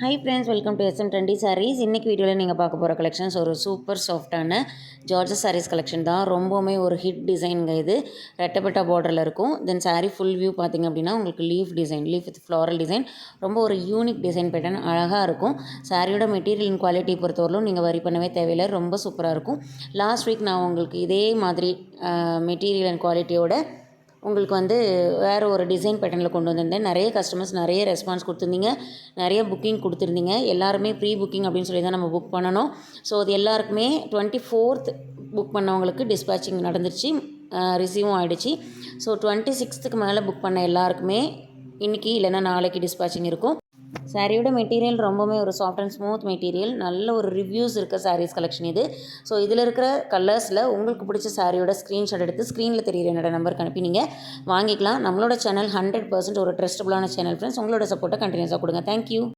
Hi friends welcome to SM twenty sarees இன்றைக்கி வீடியோவில் நீங்கள் பார்க்க போகிற கலெக்ஷன்ஸ் ஒரு சூப்பர் சாஃப்டான ஜார்ஜஸ் சாரீஸ் கலெக்ஷன் தான். ரொம்பவுமே ஒரு ஹிட் டிசைனுங்க இது. ரெட்டப்பட்டா பார்டரில் இருக்கும். தென் சாரீ ஃபுல் வியூ பார்த்திங்க அப்படின்னா உங்களுக்கு leaf design leaf with floral design ரொம்ப ஒரு யூனிக் டிசைன் பேட்டர்ன் அழகாக இருக்கும். சாரியோட மெட்டீரியல் குவாலிட்டி பொறுத்தவரையிலும் நீங்கள் வரி பண்ணவே தேவையில்லை. ரொம்ப சூப்பராக இருக்கும். லாஸ்ட் வீக் நான் உங்களுக்கு இதே மாதிரி மெட்டீரியல் அண்ட் குவாலிட்டியோட உங்களுக்கு வந்து வேறு ஒரு டிசைன் பேட்டர்னில் கொண்டு வந்திருந்தேன். நிறைய கஸ்டமர்ஸ் நிறைய ரெஸ்பான்ஸ் கொடுத்துருந்தீங்க. நிறைய புக்கிங் கொடுத்துருந்தீங்க. எல்லாருமே ப்ரீ புக்கிங் அப்படின்னு சொல்லி தான் நம்ம புக் பண்ணணும். ஸோ அது எல்லாருக்குமே டுவெண்ட்டி ஃபோர்த் புக் பண்ணவங்களுக்கு டிஸ்பேச்சிங் நடந்துருச்சு. ரிசீவும் ஆகிடுச்சு ஸோ டுவெண்ட்டி சிக்ஸ்த்துக்கு மேலே புக் பண்ண எல்லாருக்குமே இன்றைக்கி இல்லைன்னா நாளைக்கு டிஸ்பேச்சிங் இருக்கும். சாரியோட மெட்டீரியல் ரொம்பவுமே ஒரு சாஃப்ட் அண்ட் ஸ்மூத் மெட்டீரியல் நல்ல ஒரு ரிவ்யூஸ் இருக்க சாரீஸ் கலெக்ஷன் இது. ஸோ இதில் இருக்கிற கலர்ஸில் உங்களுக்கு பிடிச்ச சாரியோட ஸ்க்ரீன்ஷாட் எடுத்து ஸ்க்ரீனில் தெரியுற என்னோட நம்பருக்கு அனுப்பி நீங்கள் வாங்கிக்கலாம். நம்மளோட சேனல் ஹண்ட்ரட் பர்சன்ட் ஒரு ட்ரஸ்டபுளான சேனல் ஃப்ரெண்ட்ஸ் உங்களோட சப்போர்ட்டை கண்டினியூஸாக கொடுங்க. தேங்க்யூ